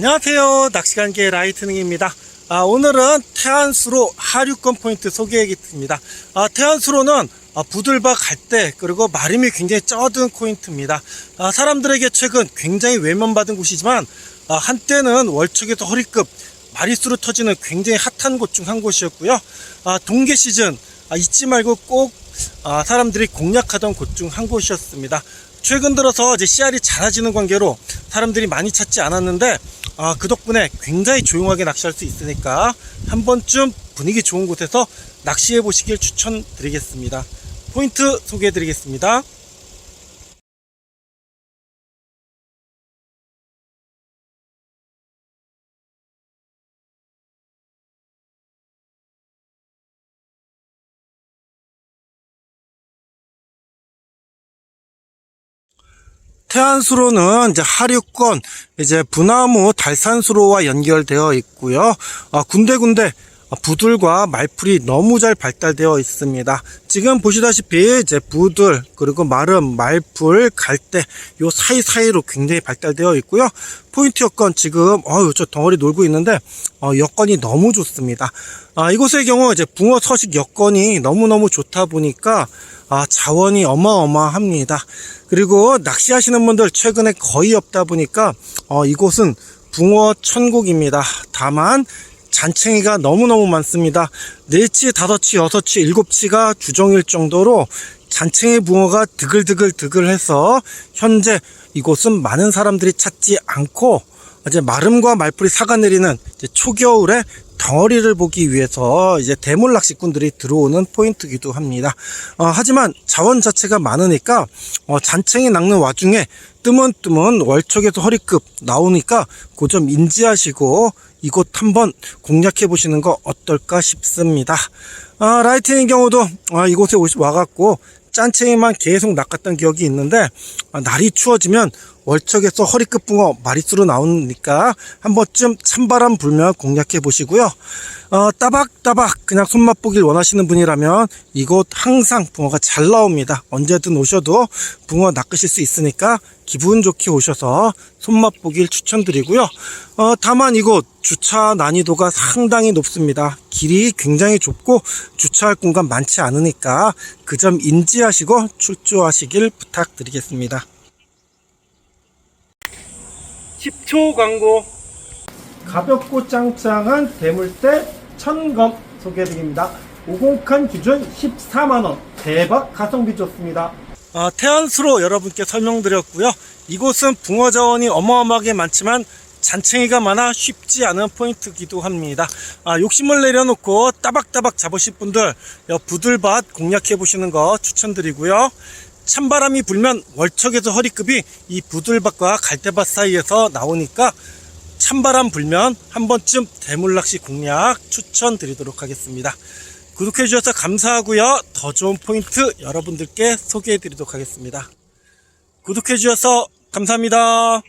안녕하세요. 낚시관계 라이트닝입니다. 아, 오늘은 태안수로 하류권 포인트 소개하겠습니다. 아, 태안수로는 아, 부들바 갈대 그리고 마름이 굉장히 쩌든 포인트입니다. 아, 사람들에게 최근 굉장히 외면받은 곳이지만 아, 한때는 월척에서 허리급 마리수로 터지는 굉장히 핫한 곳 중 한 곳이었고요. 아, 동계 시즌 아, 잊지 말고 꼭 아, 사람들이 공략하던 곳 중 한 곳이었습니다. 최근 들어서 이제 씨알이 잦아지는 관계로 사람들이 많이 찾지 않았는데 아, 그 덕분에 굉장히 조용하게 낚시할 수 있으니까 한 번쯤 분위기 좋은 곳에서 낚시해 보시길 추천드리겠습니다. 포인트 소개해 드리겠습니다. 태안수로는 이제 하류권, 이제 분화무 달산수로와 연결되어 있고요. 아, 군데군데 부들과 말풀이 너무 잘 발달되어 있습니다. 지금 보시다시피 이제 부들 그리고 마름, 말풀, 갈대 요 사이사이로 굉장히 발달되어 있고요. 포인트 여건 지금 어유 저 덩어리 놀고 있는데 어, 여건이 너무 좋습니다. 아, 이곳의 경우 이제 붕어 서식 여건이 너무너무 좋다 보니까 아, 자원이 어마어마합니다. 그리고 낚시하시는 분들 최근에 거의 없다 보니까 어, 이곳은 붕어 천국입니다. 다만 잔챙이가 너무너무 많습니다. 네치, 다섯치, 여섯치, 일곱치가 주종일 정도로 잔챙이 붕어가 드글드글 드글해서 현재 이곳은 많은 사람들이 찾지 않고 이제 마름과 말풀이 사가내리는 초겨울에 덩어리를 보기 위해서 이제 대물 낚시꾼들이 들어오는 포인트이기도 합니다. 어, 하지만 자원 자체가 많으니까 어, 잔챙이 낚는 와중에 뜨문뜨문 월척에서 허리급 나오니까 그 점 인지하시고 이곳 한번 공략해 보시는 거 어떨까 싶습니다. 아, 라이트의 경우도 아, 이곳에 와갖고 짠챙이만 계속 낚았던 기억이 있는데 아, 날이 추워지면 월척에서 허리끝 붕어 마리수로 나오니까 한 번쯤 찬바람 불면 공략해 보시고요. 어, 따박따박 그냥 손맛 보길 원하시는 분이라면 이곳 항상 붕어가 잘 나옵니다. 언제든 오셔도 붕어 낚으실 수 있으니까 기분 좋게 오셔서 손맛 보길 추천드리고요. 어, 다만 이곳 주차 난이도가 상당히 높습니다. 길이 굉장히 좁고 주차할 공간 많지 않으니까 그 점 인지하시고 출조하시길 부탁드리겠습니다. 10초 광고 가볍고 짱짱한 대물대 천검 소개해드립니다. 50칸 기준 14만원 대박 가성비 좋습니다. 아, 태안수로 여러분께 설명드렸고요. 이곳은 붕어 자원이 어마어마하게 많지만 잔챙이가 많아 쉽지 않은 포인트이기도 합니다. 아, 욕심을 내려놓고 따박따박 잡으실 분들 여 부들밭 공략해 보시는 거 추천드리고요. 찬바람이 불면 월척에서 허리급이 이 부들밭과 갈대밭 사이에서 나오니까 찬바람 불면 한 번쯤 대물낚시 공략 추천드리도록 하겠습니다. 구독해 주셔서 감사하고요. 더 좋은 포인트 여러분들께 소개해 드리도록 하겠습니다. 구독해 주셔서 감사합니다.